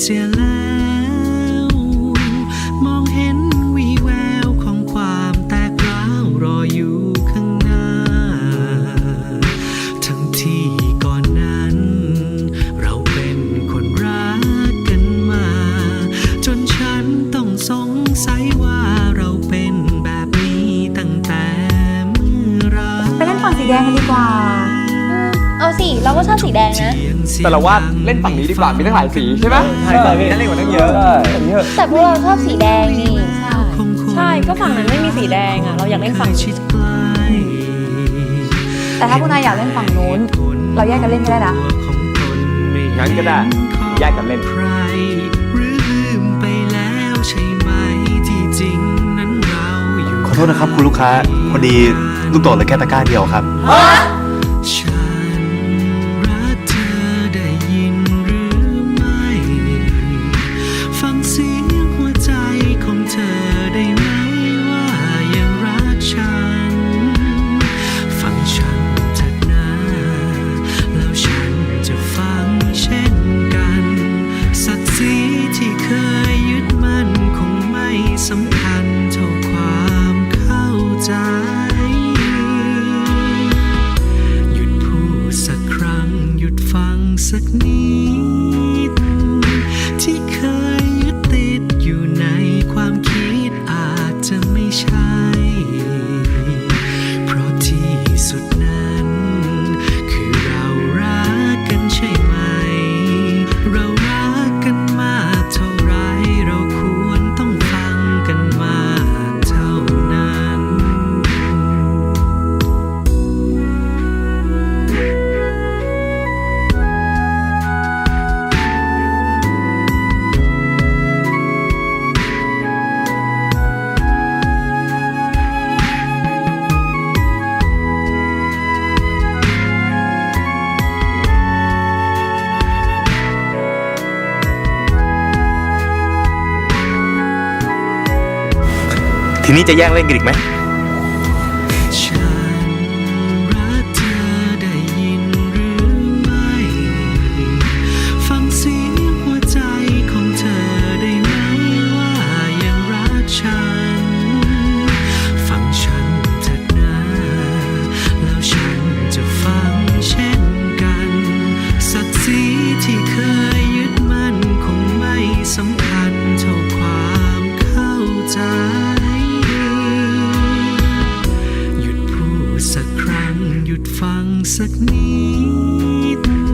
เสียแล้ว มองเห็นวีแววของความแตกร้าวรออยู่ข้างหน้า ทั้งที่ก่อนนั้น เราเป็นคนรักกันมา จนฉันต้องสงสัยว่าเราเป็นแบบนี้ตั้งแต่เมื่อไร ไปเล่นฝั่งสีแดงกันดีกว่า เราก็ชอบสีแดงนะ แต่เราว่าเล่นฝั่งนี้ดีกว่า มีตั้งหลายสีใช่ไหมใช่ใช่พี่นั่นเล่นกว่าตั้งเยอะเยอะแต่พวกเราชอบสีแดงนี่ใช่ก็ฝั่งนั้นไม่มีสีแดงอะเราอยากเล่นฝั่งนี้แต่ถ้าพวกนายอยากเล่นฝั่งนู้น เราแยกกันเล่นก็ได้นะงั้นก็ได้แยกกันเล่นใครหรือลืมไปแล้วใช่ไหมที่จริงนั้นเราอยู่ขอโทษนะครับคุณลูกค้าพอดีลูกโดดเหลือแค่ตะกร้าเดียวครับ ฟัง ทีนี้จะแย่งเล่นกันอีกไหม ครั้งหยุดฟังสักนิด